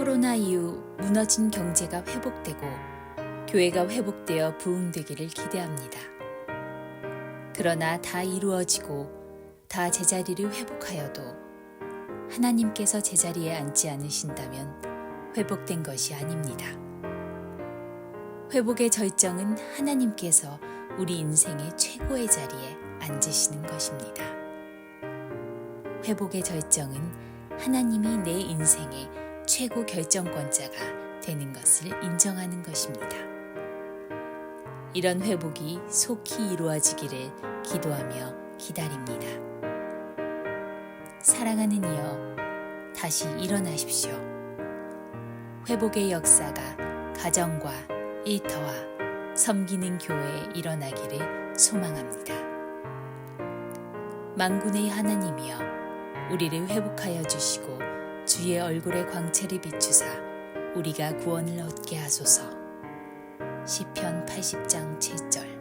코로나 이후 무너진 경제가 회복되고 교회가 회복되어 부흥되기를 기대합니다. 그러나 다 이루어지고 다 제자리를 회복하여도 하나님께서 제자리에 앉지 않으신다면 회복된 것이 아닙니다. 회복의 절정은 하나님께서 우리 인생의 최고의 자리에 앉으시는 것입니다. 회복의 절정은 하나님이 내 인생의 최고 결정권자가 되는 것을 인정하는 것입니다. 이런 회복이 속히 이루어지기를 기도하며 기다립니다. 사랑하는 이여, 다시 일어나십시오. 회복의 역사가 가정과 일터와 섬기는 교회에 일어나기를 소망합니다. 만군의 하나님이여, 우리를 회복하여 주시고 주의 얼굴의 광채를 비추사 우리가 구원을 얻게 하소서. 시편 80장 7절